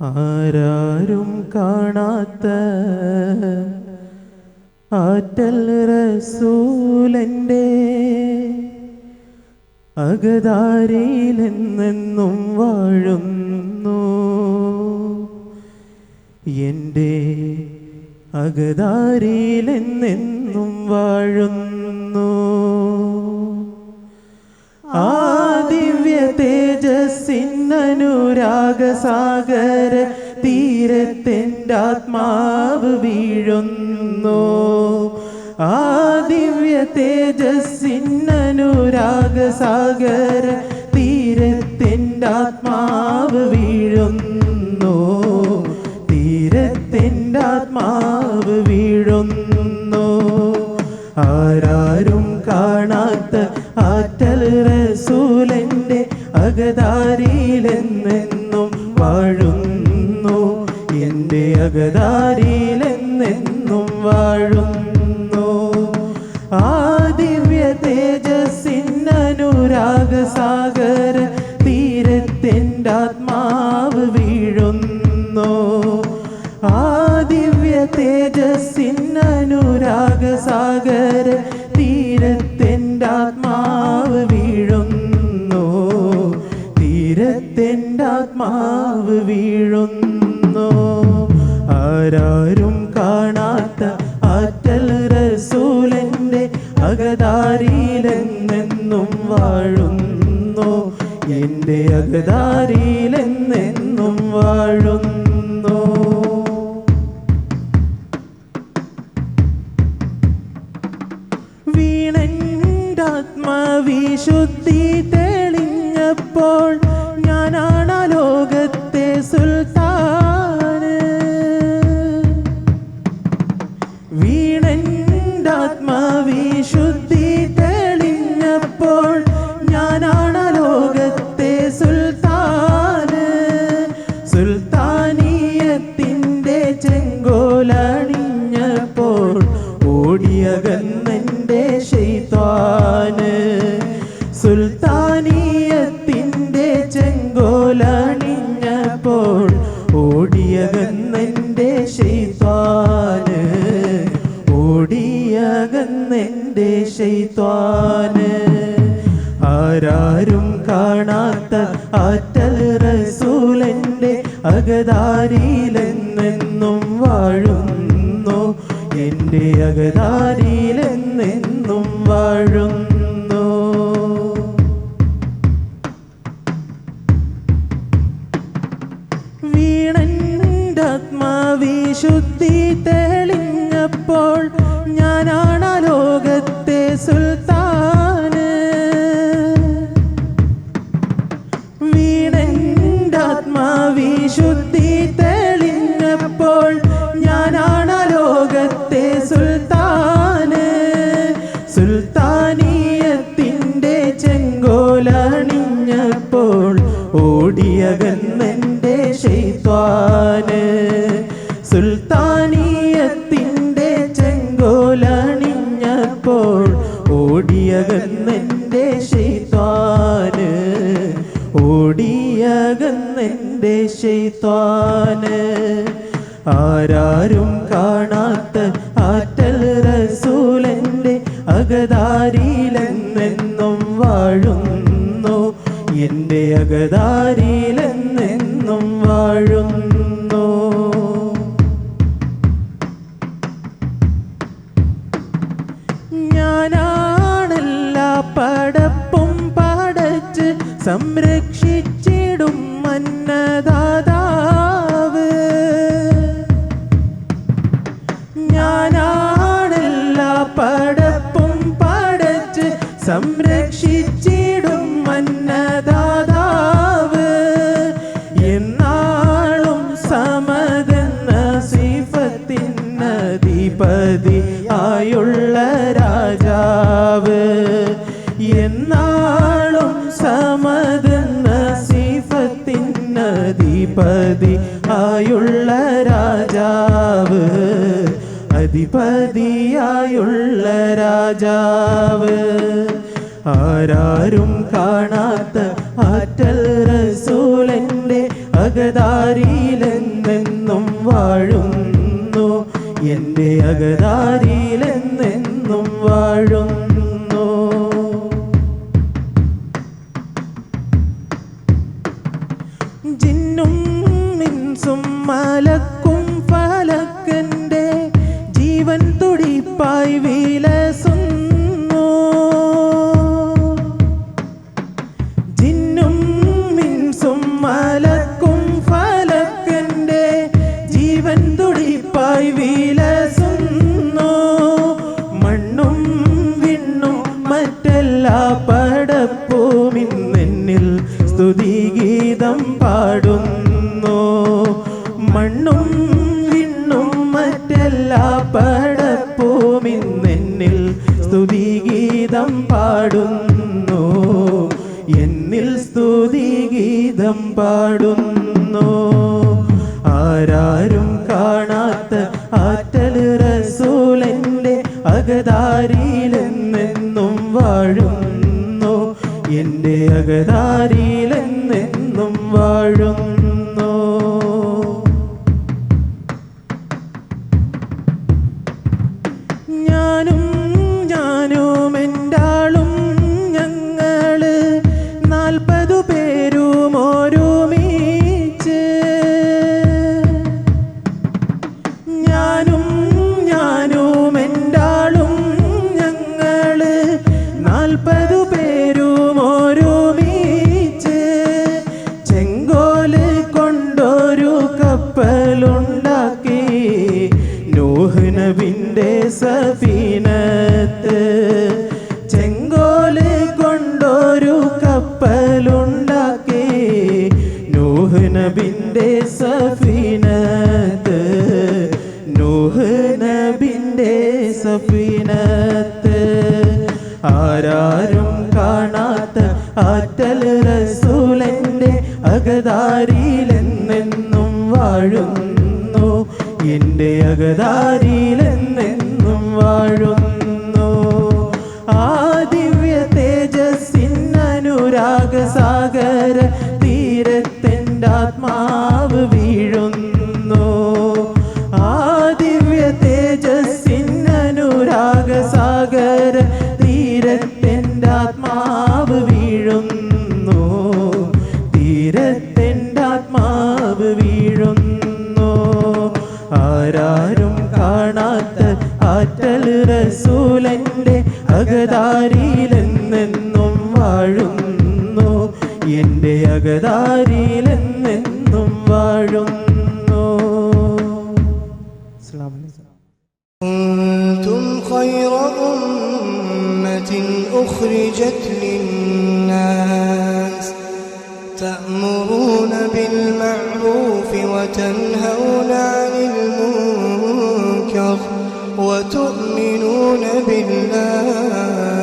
ആരാരും കാണാത്ത ആറ്റൽ റസൂലന്റെ അകതാരിയിലെന്നെന്നും വാഴുന്നു. എന്റെ അകതാരിയിലെന്നെന്നും വാഴുന്നു. തേജസ്സിനനുരാഗസാഗര തീരത്തിന്റെ ആത്മാവ് വീഴുന്നു. ആ ദിവ്യ തേജസ്സിനനുരാഗസാഗര തീരത്തിന്റെ ആത്മാവ് വീഴുന്നു. അകതാരിയിലെന്നെന്നും വാഴുന്നു. എന്റെ അകതാരിയിലെന്നെന്നും വാഴുന്നു. ആ ദിവ്യ തേജസ്സിനനുരാഗസാഗര തീരത്തെന്റെ ആത്മാവ് വീഴുന്നു. ആ ദിവ്യ തേജസ്സിനനുരാഗസാഗര തീരത്തെന്റെ ആത്മാവ് വീഴുന്നു. ആത്മാവ് വീഴുന്നു. ആരാരും കാണാത്ത ആറ്റൽ റസൂലന്റെ അകതാരിയിലെന്നെന്നും വാഴുന്നു. എന്റെ അകതാരിയിലെന്നെന്നും വാഴുന്നു. ശുദ്ധി തെളിഞ്ഞപ്പോൾ വീണന്റാത്മവിശുദ്ധി തെളിഞ്ഞപ്പോൾ ചെങ്കോലണിഞ്ഞപ്പോൾ ഓടിയകന്നെന്റെ ഓടിയകന്നെന്റെ ശൈത്വാന്. ആരാരും കാണാത്ത ആറ്റൽ റസൂലന്റെ അകതാരിയിലെന്നെന്നും വാഴുന്നു. എന്റെ അകതാരിയിലെന്നെന്നും വാഴുന്നു. ശുദ്ധി തെളിഞ്ഞപ്പോൾ ഓടിയകന്നെന്റെ ശൈത്വാന് സുൽത്താനീയത്തിന്റെ ചെങ്കോലണിഞ്ഞപ്പോൾ ഓടിയകന്നെന്റെ ശൈത്വാന് ഓടിയകന്നെന്റെ ശൈത്വാന് ആരാരും കാണാത്ത ആറ്റൽ റസൂലന്റെ അകതാരിയിലെന്നെന്നും വാഴുന്നു എന്റെ അകതാരിയിലെന്നെന്നും വാഴുന്നു. ഞാനാണെല്ലാ പടപ്പും പടച്ച് സംരക്ഷിച്ചിടും മന്നദാതാവ് സിഫത്തിനധിപതി ആയുള്ള രാജാവ്. അധിപതിയായുള്ള രാജാവ്. ആരാരും കാണാത്ത ആറ്റൽ റസൂലന്റെ അകതാരിയിലെന്നെന്നും വാഴുന്നു. എന്റെ അകതാരിയിലെന്നെന്നും വാഴുന്നു. മലക്കും വിണ്ണും മറ്റെല്ലാ പടപ്പും ഇന്നെന്നിൽ സ്തുതിഗീതം പാടുന്നു. എന്നിൽ സ്തുതിഗീതം പാടുന്നു. ആരാരും കാണാത്ത ആറ്റൽ റസൂലന്റെ അകതാരിയിലെന്നെന്നും വാഴുന്നു. എന്റെ അകതാരിയിലെന്നെന്നും വാഴുന്നു. ഞാനും സഫീനത്ത് ചെങ്കോൽ കൊണ്ടൊരു കപ്പലുണ്ടാക്കി. നൂഹ് നബിന്റെ സഫീനത്ത് നൂഹ് നബിന്റെ സഫീനത്ത്. ആരാരും കാണാത്ത ആറ്റൽ റസൂലന്റെ അകതാരിയിലെന്നെന്നും വാഴുന്നു. എന്റെ അകതാരിയിലെന്നെന്നും വാഴുന്നു അകതാരിയിലെന്നെന്നും വാഴുന്നു. എൻ്റെ അകതാരിയിലെന്നെന്നും വാഴുന്നു. كنتم خير أمة أخرجت للناس تأمرون بالمعروف وتنهون عن المنكر وتؤمنون بالله